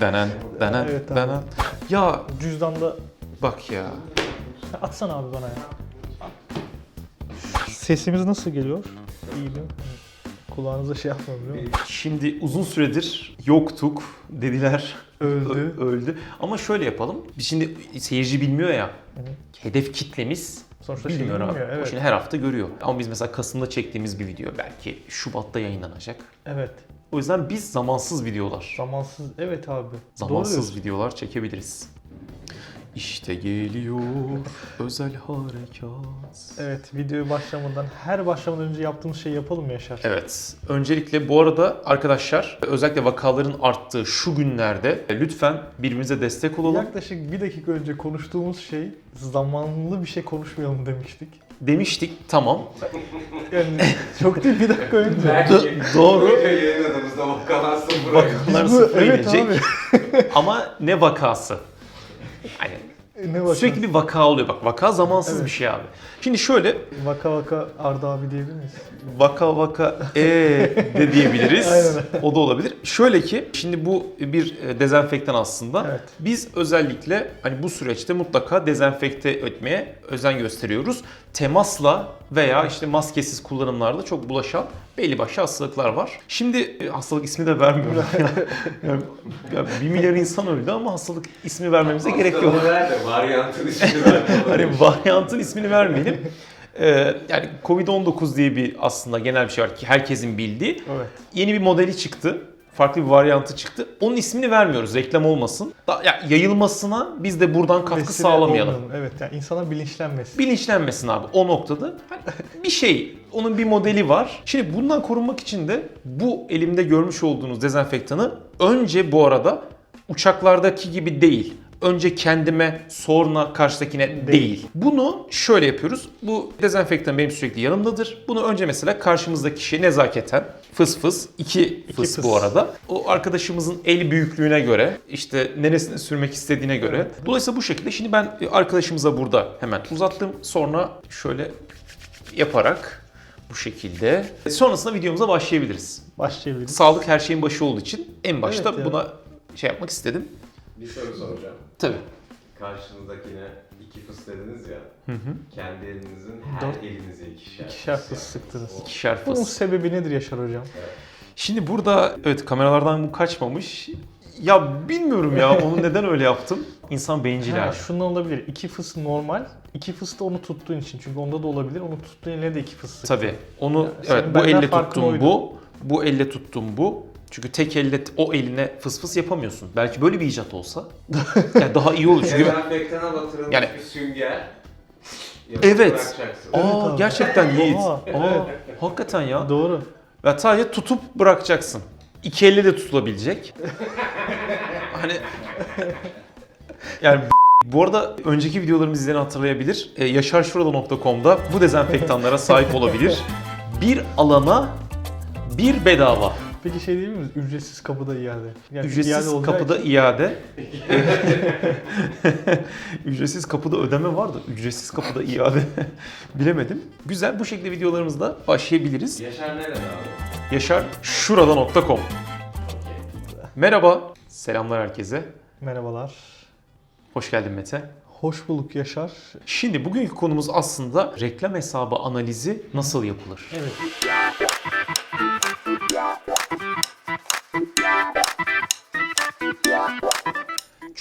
Denen, denen, Evet abi. denen. Ya Cüzdanda bak ya. atsana abi bana ya. Sesimiz nasıl geliyor? İyi mi? Kulağınıza şey yapmıyorum değil mi? Şimdi uzun süredir yoktuk dediler. Öldü. Ö- öldü. Ama şöyle yapalım. Biz şimdi seyirci bilmiyor ya. Hedef kitlemiz Sonuçta şey bilmiyor abi. bilmiyor, O evet. şimdi her hafta görüyor. Ama biz mesela Kasım'da çektiğimiz bir video belki Şubat'ta yayınlanacak. Evet. O yüzden biz zamansız videolar, Zamansız. Evet abi. zamansız diyorsun. videolar çekebiliriz. İşte geliyor özel harekat. Evet videoyu başlamadan her başlamadan önce yaptığımız şeyi yapalım mı Yaşar? Evet. Öncelikle bu arada arkadaşlar özellikle vakaların arttığı şu günlerde lütfen birbirimize destek olalım. Yaklaşık bir dakika önce konuştuğumuz şey zamanlı bir şey konuşmayalım demiştik. Demiştik tamam. Yani çok değil bir dakika önce. Do- doğru. Video yayınladığımızda vakalar sıfır. Vakalar sıfıra evet inecek. abi. Ama ne vakası? Hani Ne vaka? sürekli bir vaka oluyor. Bak vaka zamansız Evet. bir şey abi. Şimdi şöyle Vaka vaka Arda abi diyebilir miyiz? vaka vaka e de diyebiliriz. Aynen. o da olabilir. Şöyle ki şimdi bu bir e, dezenfektan aslında. Evet. Biz özellikle hani bu süreçte mutlaka dezenfekte etmeye özen gösteriyoruz. Temasla veya işte maskesiz kullanımlarda çok bulaşan belli başlı hastalıklar var. Şimdi e, hastalık ismi de vermiyorum. yani, ya, bir milyar insan öldü ama hastalık ismi vermemize gerek yok. Hastalığı ver de varyantın ismini. Hani varyantın ismini vermeyelim. Ee, yani Covid-19 diye bir aslında genel bir şey var ki herkesin bildiği. Evet. Yeni bir modeli çıktı. Farklı bir varyantı çıktı. Onun ismini vermiyoruz reklam olmasın. Da, ya, yayılmasına biz de buradan katkı Vesile sağlamayalım. olmayalım. Evet yani insanlar bilinçlenmesin. Bilinçlenmesin abi o noktada. Hani bir şey, onun bir modeli var. Şimdi bundan korunmak için de bu elimde görmüş olduğunuz dezenfektanı önce bu arada uçaklardaki gibi değil. Önce kendime sonra karşıdakine değil. Bunu şöyle yapıyoruz. Bu dezenfektan benim sürekli yanımdadır. Bunu önce mesela karşımızdaki kişiye nezaketen fıs fıs, iki fıs, fıs. bu arada. O arkadaşımızın el büyüklüğüne göre, işte neresine sürmek istediğine göre. Evet. Dolayısıyla bu şekilde şimdi ben arkadaşımıza burada hemen uzattım. Sonra şöyle yaparak bu şekilde. Sonrasında videomuza başlayabiliriz. Başlayabiliriz. Sağlık her şeyin başı olduğu için en başta Evet ya. buna şey yapmak istedim. Bir soru soracağım. Tabii. Karşınızdakine iki fıs dediniz ya. Hı hı. Kendi elinizin her Dört- elinize ikişer. İkişer fıs sıktınız. O- İkişer Bunun fıs. sebebi nedir Yaşar hocam? Şimdi burada evet kameralardan bu kaçmamış. Ya bilmiyorum ya onu neden öyle yaptım. İnsan bencil Ha, abi. şundan olabilir. İki fıs normal. İki fıs da onu tuttuğun için. Çünkü onda da olabilir. Onu tuttuğun eline de iki fıs sıktın. Tabii. Onu Ya, senin evet bu benden elle farkın tuttum oydu. bu. Bu elle tuttum bu. Çünkü tek elle o eline fıs fıs yapamıyorsun. Belki böyle bir icat olsa yani daha iyi olur. Çünkü Dezenfektana batırılmış Yani- bir sünger. Evet. Aa abi. gerçekten Yiğit. Aa, Aa, evet. hakikaten ya. Doğru. Ve sadece tutup bırakacaksın. İki elle de tutulabilecek. hani yani bu arada önceki videolarımızı izleyen hatırlayabilir. Ee, yaşarşurada.com'da bu dezenfektanlara sahip olabilir. Bir alana bir bedava. Peki şey değil mi? Ücretsiz kapıda iade. Yani iade Ücretsiz olacağı kapıda için- iade. ücretsiz kapıda ödeme var da ücretsiz kapıda iade. Bilemedim. Güzel bu şekilde videolarımızda başlayabiliriz. Yaşar nerede abi? Yaşarşurada.com Okey. Merhaba. Selamlar herkese. Merhabalar. Hoş geldin Mete. Hoş bulduk Yaşar. Şimdi bugünkü konumuz aslında reklam hesabı analizi nasıl yapılır? Evet.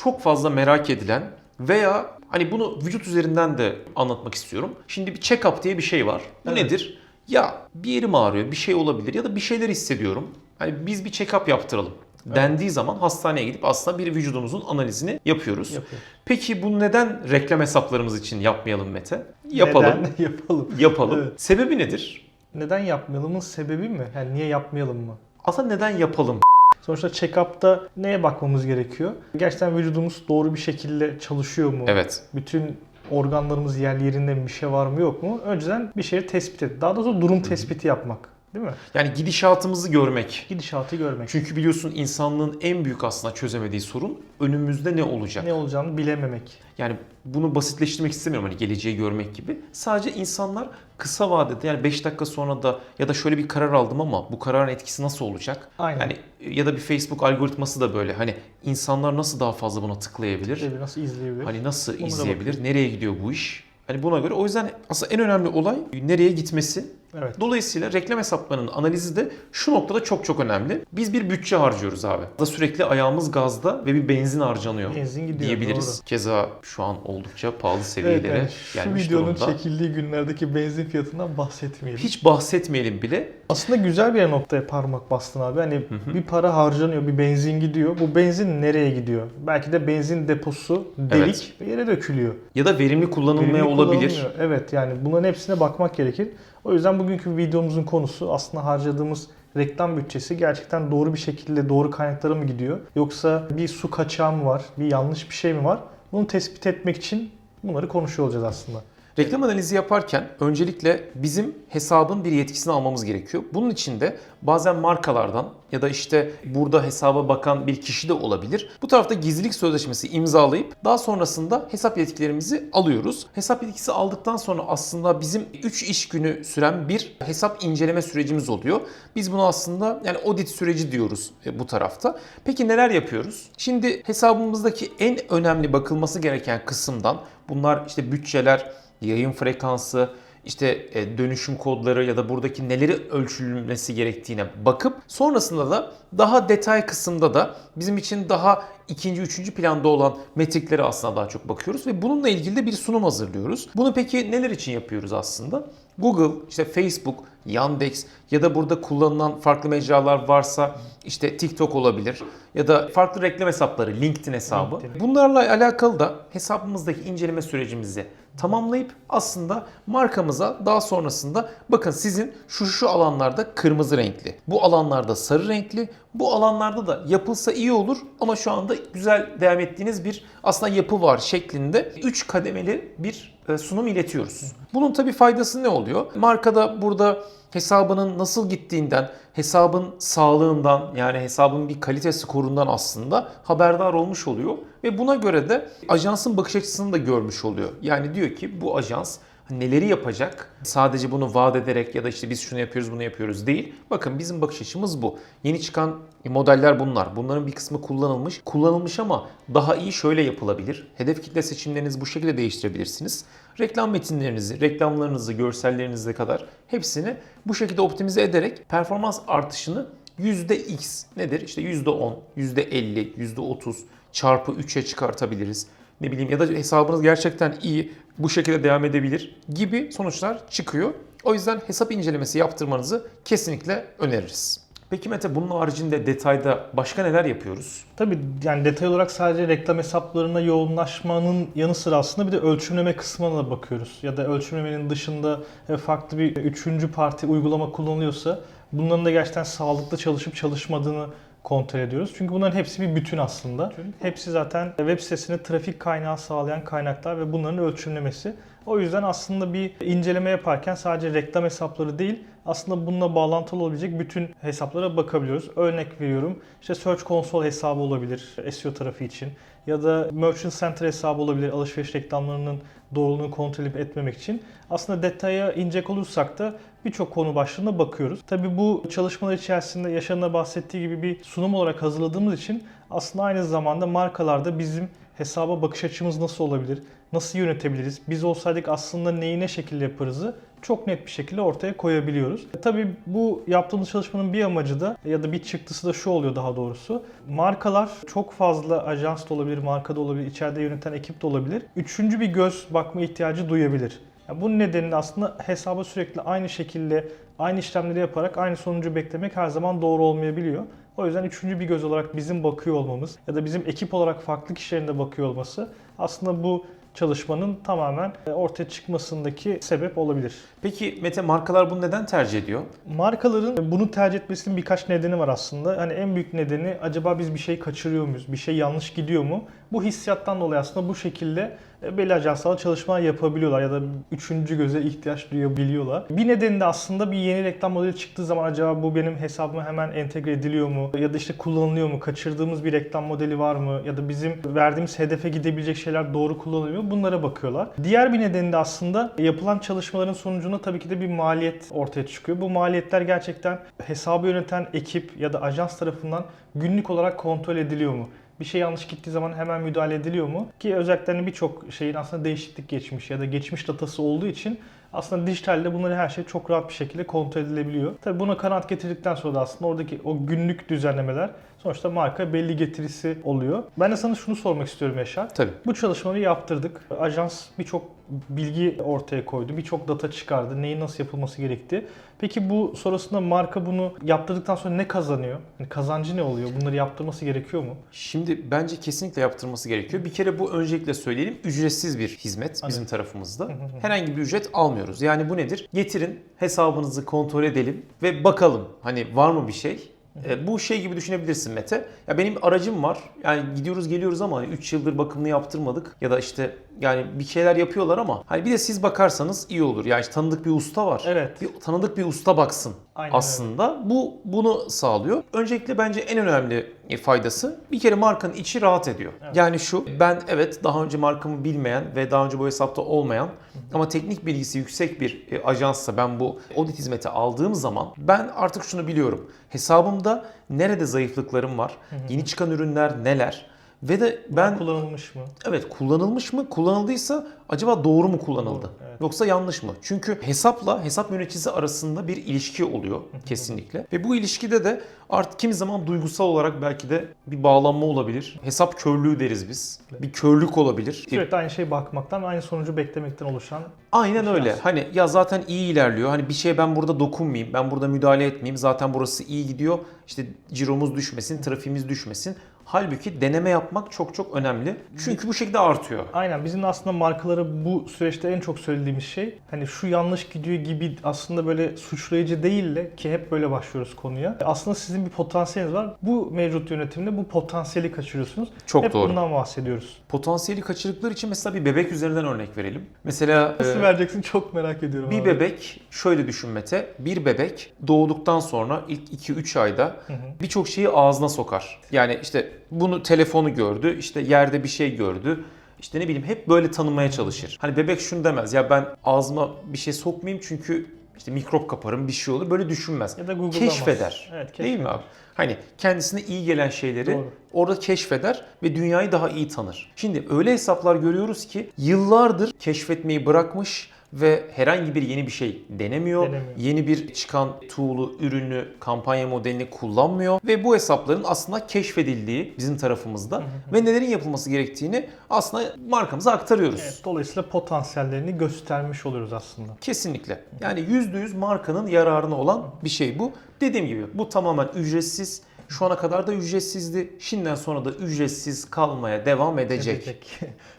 Çok fazla merak edilen veya hani bunu vücut üzerinden de anlatmak istiyorum. Şimdi bir check-up diye bir şey var. Bu Evet. nedir? Ya bir yerim ağrıyor, bir şey olabilir ya da bir şeyler hissediyorum. Hani biz bir check-up yaptıralım. Dendiği zaman hastaneye gidip aslında bir vücudumuzun analizini yapıyoruz. Yapıyoruz. Peki bunu neden reklam hesaplarımız için yapmayalım Mete? Yapalım. Neden yapalım? Yapalım. Evet. Sebebi nedir? Neden yapmayalımın sebebi mi? Yani niye yapmayalım mı? Aslında neden yapalım? Sonuçta check-up'ta neye bakmamız gerekiyor? Gerçekten vücudumuz doğru bir şekilde çalışıyor mu? Evet. Bütün organlarımız yer yerinde mi? Bir şey var mı yok mu? Önceden bir şeyi tespit et. Daha doğrusu durum tespiti yapmak. Değil mi? Yani gidişatımızı görmek. Gidişatı görmek. Çünkü biliyorsun insanlığın en büyük aslında çözemediği sorun önümüzde ne olacak? Ne olacağını bilememek. Yani bunu basitleştirmek istemiyorum hani geleceği görmek gibi. Sadece insanlar kısa vadede yani 5 dakika sonra da ya da şöyle bir karar aldım ama bu kararın etkisi nasıl olacak? Aynen. Yani ya da bir Facebook algoritması da böyle hani insanlar nasıl daha fazla buna tıklayabilir? Tabii nasıl izleyebilir? Hani nasıl da izleyebilir? Nereye gidiyor bu iş? Hani buna göre o yüzden aslında en önemli olay nereye gitmesi. Evet. Dolayısıyla reklam hesaplarının analizi de şu noktada çok çok önemli. Biz bir bütçe harcıyoruz abi. Da sürekli ayağımız gazda ve bir benzin harcanıyor Benzin gidiyor, diyebiliriz. doğru. Keza şu an oldukça pahalı Evet, seviyelere yani şu gelmiş videonun durumda. çekildiği günlerdeki benzin fiyatından bahsetmeyelim. Hiç bahsetmeyelim bile. Aslında güzel bir noktaya parmak bastın abi. Hani hı. bir para harcanıyor, bir benzin gidiyor. Bu benzin nereye gidiyor? Belki de benzin deposu delik Evet. ve yere dökülüyor. Ya da verimli kullanılmaya Verimli olabilir. Evet yani bunların hepsine bakmak gerekir. O yüzden bugünkü videomuzun konusu aslında harcadığımız reklam bütçesi gerçekten doğru bir şekilde doğru kaynaklara mı gidiyor? Yoksa bir su kaçağı mı var? Bir yanlış bir şey mi var? Bunu tespit etmek için bunları konuşuyor olacağız aslında. Reklam analizi yaparken öncelikle bizim hesabın bir yetkisini almamız gerekiyor. Bunun için de bazen markalardan ya da işte burada hesaba bakan bir kişi de olabilir. Bu tarafta gizlilik sözleşmesi imzalayıp daha sonrasında hesap yetkilerimizi alıyoruz. Hesap yetkisi aldıktan sonra aslında bizim 3 iş günü süren bir hesap inceleme sürecimiz oluyor. Biz bunu aslında yani audit süreci diyoruz e, bu tarafta. Peki neler yapıyoruz? Şimdi hesabımızdaki en önemli bakılması gereken kısımdan bunlar işte bütçeler, yayın frekansı, işte e, dönüşüm kodları ya da buradaki neleri ölçülmesi gerektiğine bakıp sonrasında da daha detay kısımda da bizim için daha ikinci, üçüncü planda olan metriklere aslında daha çok bakıyoruz ve bununla ilgili de bir sunum hazırlıyoruz. Bunu peki neler için yapıyoruz aslında? Google, işte Facebook, Yandex ya da burada kullanılan farklı mecralar varsa işte TikTok olabilir ya da farklı reklam hesapları, LinkedIn hesabı. LinkedIn. Bunlarla alakalı da hesabımızdaki inceleme sürecimizi tamamlayıp aslında markamıza daha sonrasında bakın sizin şu şu alanlarda kırmızı renkli, bu alanlarda sarı renkli, bu alanlarda da yapılsa iyi olur ama şu anda güzel devam ettiğiniz bir aslında yapı var şeklinde 3 kademeli bir e, sunum iletiyoruz. Bunun tabii faydası ne oluyor? Markada burada hesabının nasıl gittiğinden, hesabın sağlığından yani hesabın bir kalite skorundan aslında haberdar olmuş oluyor ve buna göre de ajansın bakış açısını da görmüş oluyor. Yani diyor ki bu ajans neleri yapacak? Sadece bunu vaat ederek ya da işte biz şunu yapıyoruz bunu yapıyoruz değil. Bakın bizim bakış açımız bu. Yeni çıkan modeller bunlar. Bunların bir kısmı kullanılmış. Kullanılmış ama daha iyi şöyle yapılabilir. Hedef kitle seçimlerinizi bu şekilde değiştirebilirsiniz. Reklam metinlerinizi, reklamlarınızı, görsellerinize kadar hepsini bu şekilde optimize ederek performans artışını %x nedir? İşte %10, %50, %30 çarpı 3'e çıkartabiliriz. Ne bileyim ya da hesabınız gerçekten iyi bu şekilde devam edebilir gibi sonuçlar çıkıyor. O yüzden hesap incelemesi yaptırmanızı kesinlikle öneririz. Peki Mete bunun haricinde detayda başka neler yapıyoruz? Tabii yani detay olarak sadece reklam hesaplarına yoğunlaşmanın yanı sıra aslında bir de ölçümleme kısmına da bakıyoruz. Ya da ölçümlemenin dışında e, farklı bir üçüncü parti uygulama kullanılıyorsa bunların da gerçekten sağlıklı çalışıp çalışmadığını kontrol ediyoruz. Çünkü bunların hepsi bir bütün aslında. Hepsi zaten web sitesine trafik kaynağı sağlayan kaynaklar ve bunların ölçümlemesi. O yüzden aslında bir inceleme yaparken sadece reklam hesapları değil, aslında bununla bağlantılı olabilecek bütün hesaplara bakabiliyoruz. Örnek veriyorum, işte Search Console hesabı olabilir SEO tarafı için ya da Merchant Center hesabı olabilir alışveriş reklamlarının doğruluğunu kontrol edip etmemek için. Aslında detaya inecek olursak da birçok konu başlığına bakıyoruz. Tabii bu çalışmalar içerisinde Yaşar'ın bahsettiği gibi bir sunum olarak hazırladığımız için aslında aynı zamanda markalarda bizim hesaba bakış açımız nasıl olabilir, nasıl yönetebiliriz, biz olsaydık aslında neyi ne şekilde yaparızı çok net bir şekilde ortaya koyabiliyoruz. E, Tabii bu yaptığımız çalışmanın bir amacı da ya da bir çıktısı da şu oluyor daha doğrusu. Markalar çok fazla ajans da olabilir, marka da olabilir, içeride yöneten ekip de olabilir. Üçüncü bir göz bakma ihtiyacı duyabilir. Yani bunun nedeniyle aslında hesaba sürekli aynı şekilde aynı işlemleri yaparak aynı sonucu beklemek her zaman doğru olmayabiliyor. O yüzden üçüncü bir göz olarak bizim bakıyor olmamız ya da bizim ekip olarak farklı kişilerin de bakıyor olması aslında bu çalışmanın tamamen e, ortaya çıkmasındaki sebep olabilir. Peki Mete markalar bunu neden tercih ediyor? Markaların bunu tercih etmesinin birkaç nedeni var aslında. Hani en büyük nedeni acaba biz bir şey kaçırıyor muyuz? Bir şey yanlış gidiyor mu? Bu hissiyattan dolayı aslında bu şekilde e, belli ajanslarla çalışma yapabiliyorlar ya da üçüncü göze ihtiyaç duyabiliyorlar. Bir nedeni de aslında bir yeni reklam modeli çıktığı zaman acaba bu benim hesabıma hemen entegre ediliyor mu? Ya da işte kullanılıyor mu? Kaçırdığımız bir reklam modeli var mı? Ya da bizim verdiğimiz hedefe gidebilecek şeyler doğru kullanılıyor mu? Bunlara bakıyorlar. Diğer bir nedeni de aslında yapılan çalışmaların sonucunda tabii ki de bir maliyet ortaya çıkıyor. Bu maliyetler gerçekten hesabı yöneten ekip ya da ajans tarafından günlük olarak kontrol ediliyor mu? Bir şey yanlış gittiği zaman hemen müdahale ediliyor mu? Ki özellikle hani birçok şeyin aslında değişiklik geçmiş ya da geçmiş datası olduğu için aslında dijitalde bunları her şey çok rahat bir şekilde kontrol edilebiliyor. Tabii buna kanaat getirdikten sonra da aslında oradaki o günlük düzenlemeler sonuçta marka belli getirisi oluyor. Ben de sana şunu sormak istiyorum Yaşar. Tabii. Bu çalışmaları yaptırdık. Ajans birçok bilgi ortaya koydu. Birçok data çıkardı. Neyin nasıl yapılması gerektiği. Peki bu sonrasında marka bunu yaptırdıktan sonra ne kazanıyor? Yani kazancı ne oluyor? Bunları yaptırması gerekiyor mu? Şimdi bence kesinlikle yaptırması gerekiyor. Bir kere bu öncelikle söyleyelim ücretsiz bir hizmet bizim tarafımızda. Herhangi bir ücret almıyoruz. Yani bu nedir? Getirin hesabınızı kontrol edelim ve bakalım hani var mı bir şey? E, bu şey gibi düşünebilirsin Mete. Ya benim aracım var. Yani gidiyoruz geliyoruz ama 3 yıldır bakımını yaptırmadık. Ya da işte yani bir şeyler yapıyorlar ama hani bir de siz bakarsanız iyi olur. Yani işte tanıdık bir usta var. Evet. Bir tanıdık bir usta baksın Aynen öyle. aslında. Bu bunu sağlıyor. Öncelikle bence en önemli faydası bir kere markanın içi rahat ediyor. Yani şu ben evet daha önce markamı bilmeyen ve daha önce bu hesapta olmayan ama teknik bilgisi yüksek bir e, ajanssa ben bu audit hizmeti aldığım zaman ben artık şunu biliyorum. Hesabımda nerede zayıflıklarım var? Yeni çıkan ürünler neler? Ve de ben kullanılmış mı? Evet kullanılmış mı? Kullanıldıysa acaba doğru mu kullanıldı? Doğru, evet. Yoksa yanlış mı? Çünkü hesapla hesap yöneticisi arasında bir ilişki oluyor kesinlikle. Ve bu ilişkide de artık kimi zaman duygusal olarak belki de bir bağlanma olabilir. Hesap körlüğü deriz biz. Bir körlük olabilir. Sürekli aynı şeye bakmaktan aynı sonucu beklemekten oluşan Aynen şey öyle. aslında. Hani ya zaten iyi ilerliyor. Hani bir şeye ben burada dokunmayayım. Ben burada müdahale etmeyeyim. Zaten burası iyi gidiyor. İşte ciromuz düşmesin, trafiğimiz düşmesin. Halbuki deneme yapmak çok çok önemli. Çünkü bu şekilde artıyor. Aynen bizim aslında markalara bu süreçte en çok söylediğimiz şey hani şu yanlış gidiyor gibi aslında böyle suçlayıcı değil de ki hep böyle başlıyoruz konuya. Aslında sizin bir potansiyeliniz var. Bu mevcut yönetimde bu potansiyeli kaçırıyorsunuz. Çok hep doğru. bundan bahsediyoruz. Potansiyeli kaçırdıkları için mesela bir bebek üzerinden örnek verelim. Mesela Nasıl e, vereceksin çok merak ediyorum. bir abi. bebek şöyle düşün Mete. Bir bebek doğduktan sonra ilk 2-3 ayda birçok şeyi ağzına sokar. Yani işte bunu telefonu gördü, işte yerde bir şey gördü. İşte ne bileyim hep böyle tanımaya çalışır. Hani bebek şunu demez ya ben ağzıma bir şey sokmayayım çünkü işte mikrop kaparım bir şey olur. Böyle düşünmez. Ya da Google'lamaz. Keşfeder. Evet, Değil mi abi? Hani kendisine iyi gelen şeyleri Doğru. orada keşfeder ve dünyayı daha iyi tanır. Şimdi öyle hesaplar görüyoruz ki yıllardır keşfetmeyi bırakmış ve herhangi bir yeni bir şey denemiyor. Denemiyor. Yeni bir çıkan tool'u, ürünü, kampanya modelini kullanmıyor ve bu hesapların aslında keşfedildiği bizim tarafımızda ve nelerin yapılması gerektiğini aslında markamıza aktarıyoruz. Evet, dolayısıyla potansiyellerini göstermiş oluyoruz aslında. Kesinlikle. Yani %100 markanın yararına olan bir şey bu. Dediğim gibi bu tamamen ücretsiz. Şu ana kadar da ücretsizdi. Şimdiden sonra da ücretsiz kalmaya devam edecek.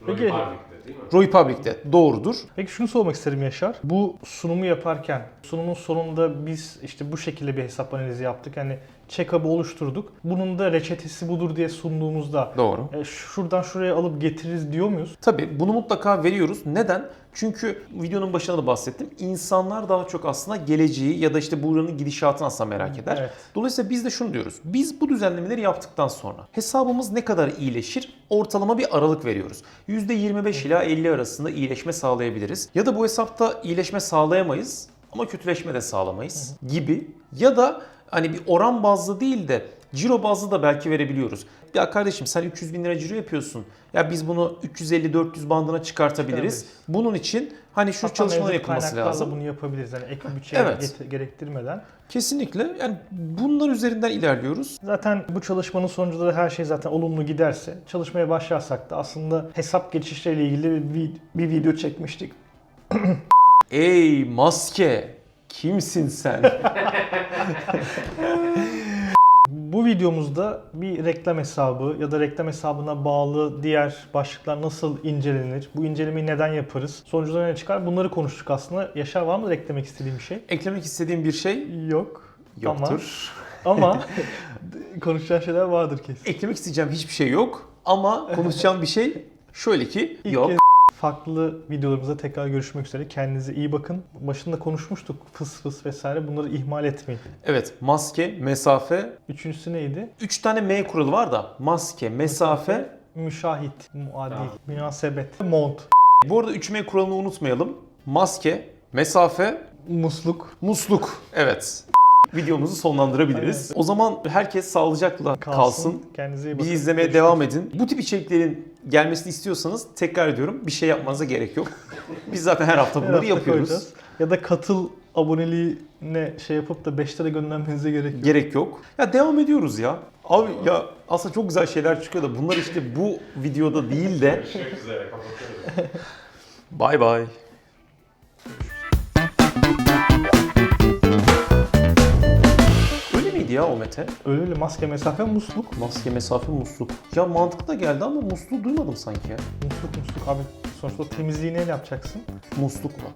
Peki, değil mi? Roy Public'te doğrudur. Peki şunu sormak isterim Yaşar. Bu sunumu yaparken sunumun sonunda biz işte bu şekilde bir hesap analizi yaptık. Yani check-up'ı oluşturduk. Bunun da reçetesi budur diye sunduğumuzda Doğru. e, şuradan şuraya alıp getiririz diyor muyuz? Tabii bunu mutlaka veriyoruz. Neden? Çünkü videonun başında da bahsettim. İnsanlar daha çok aslında geleceği ya da işte buranın gidişatını aslında merak eder. Evet. Dolayısıyla biz de şunu diyoruz. Biz bu düzenlemeleri yaptıktan sonra hesabımız ne kadar iyileşir? Ortalama bir aralık veriyoruz. %25 ila 50 arasında iyileşme sağlayabiliriz. Ya da bu hesapta iyileşme sağlayamayız ama kötüleşme de sağlamayız gibi. Ya da hani bir oran bazlı değil de ciro bazlı da belki verebiliyoruz. Ya kardeşim sen 300 bin lira ciro yapıyorsun. Ya biz bunu 350-400 bandına çıkartabiliriz. Çıkarabiliriz. Bunun için hani şu Hatta çalışmalar yapılması lazım. bunu yapabiliriz. Yani ek bütçe Evet. gerektirmeden. Kesinlikle. Yani bunlar üzerinden ilerliyoruz. Zaten bu çalışmanın sonucunda da her şey zaten olumlu giderse çalışmaya başlarsak da aslında hesap geçişleriyle ilgili bir, bir video çekmiştik. Ey maske kimsin sen? Bu videomuzda bir reklam hesabı ya da reklam hesabına bağlı diğer başlıklar nasıl incelenir? Bu incelemeyi neden yaparız? Sonuçları ne çıkar? Bunları konuştuk aslında. Yaşar var mı eklemek istediğim bir şey? Eklemek istediğim bir şey Yok. yoktur. Ama konuşacağın şeyler vardır kesin. Eklemek isteyeceğim hiçbir şey yok. Ama konuşacağım bir şey şöyle ki İlk yok. Farklı videolarımızda tekrar görüşmek üzere. Kendinize iyi bakın. Başında konuşmuştuk fıs fıs vesaire. Bunları ihmal etmeyin. Evet maske, mesafe. Üçüncüsü neydi? Üç tane M kuralı var da maske, mesafe. Müşahit, muadil, Tamam. münasebet, mont, Bu arada 3M kuralını unutmayalım. Maske, mesafe, musluk, musluk. Evet. Videomuzu sonlandırabiliriz. Aynen. O zaman herkes sağlıcakla kalsın. kalsın. Kendinize iyi bakın. Bizi izlemeye Görüşmek devam edin. Bu tip içeriklerin gelmesini istiyorsanız tekrar ediyorum bir şey yapmanıza gerek yok. Biz zaten her hafta Her bunları hafta yapıyoruz. koyacağız. Ya da katıl aboneliğine şey yapıp da 5 lira göndermenize gerek yok. Gerek yok. Ya devam ediyoruz ya. Abi ya aslında çok güzel şeyler çıkıyor da bunlar işte bu videoda değil de Görüşmek üzere. Kapatıyoruz. bay bay. Miydi ya o Mete? Öyle öyle maske, mesafe, musluk. Maske, mesafe, musluk. Ya mantıklı da geldi ama musluğu duymadım sanki ya. Musluk musluk abi. Sonuçta o temizliği neyle yapacaksın? Muslukla.